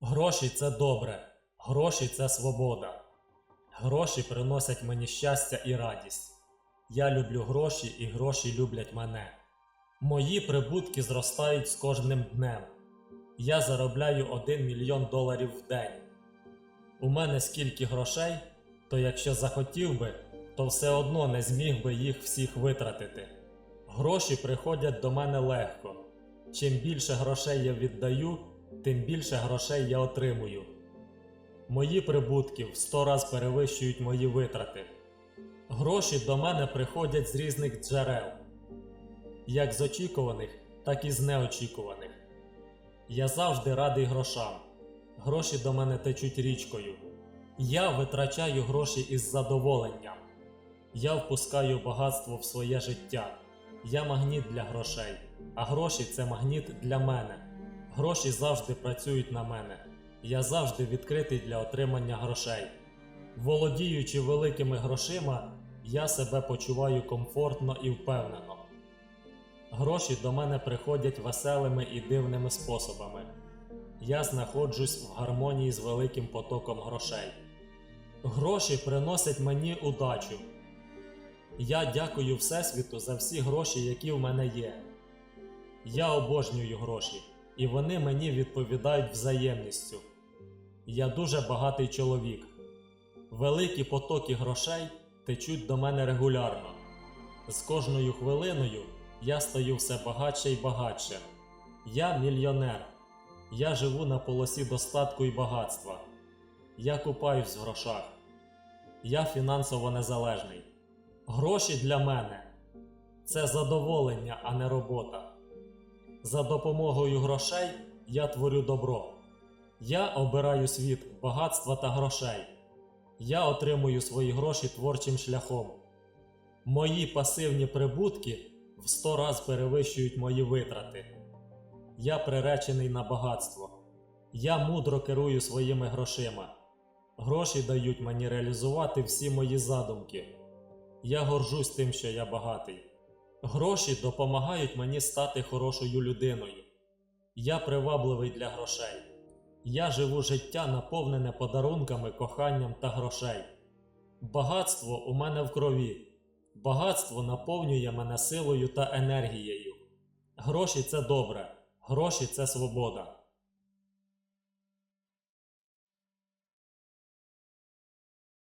Гроші це добре, гроші це свобода. Гроші приносять мені щастя і радість. Я люблю гроші і гроші люблять мене. Мої прибутки зростають з кожним днем. Я заробляю 1 мільйон доларів в день. У мене скільки грошей, то якщо захотів би, то все одно не зміг би їх всіх витратити. Гроші приходять до мене легко. Чим більше грошей я віддаю, тим більше грошей я отримую. Мої прибутки в 100 раз перевищують мої витрати. Гроші до мене приходять з різних джерел, як з очікуваних, так і з неочікуваних. Я завжди радий грошам. Гроші до мене течуть річкою. Я витрачаю гроші із задоволенням. Я впускаю багатство в своє життя. Я магніт для грошей, а гроші це магніт для мене. Гроші завжди працюють на мене. Я завжди відкритий для отримання грошей. Володіючи великими грошима, я себе почуваю комфортно і впевнено. Гроші до мене приходять веселими і дивними способами. Я знаходжусь в гармонії з великим потоком грошей. Гроші приносять мені удачу. Я дякую Всесвіту за всі гроші, які в мене є. Я обожнюю гроші, і вони мені відповідають взаємністю. Я дуже багатий чоловік. Великі потоки грошей течуть до мене регулярно. З кожною хвилиною я стаю все багатше і багатше. Я мільйонер. Я живу на полосі достатку і багатства. Я купаюсь в грошах. Я фінансово незалежний. Гроші для мене це задоволення, а не робота. За допомогою грошей я творю добро. Я обираю світ багатства та грошей. Я отримую свої гроші творчим шляхом. Мої пасивні прибутки в 100 раз перевищують мої витрати. Я приречений на багатство. Я мудро керую своїми грошима. Гроші дають мені реалізувати всі мої задумки. Я горжусь тим, що я багатий. Гроші допомагають мені стати хорошою людиною. Я привабливий для грошей. Я живу життя наповнене подарунками, коханням та грошей. Багатство у мене в крові. Багатство наповнює мене силою та енергією. Гроші це добре, гроші це свобода.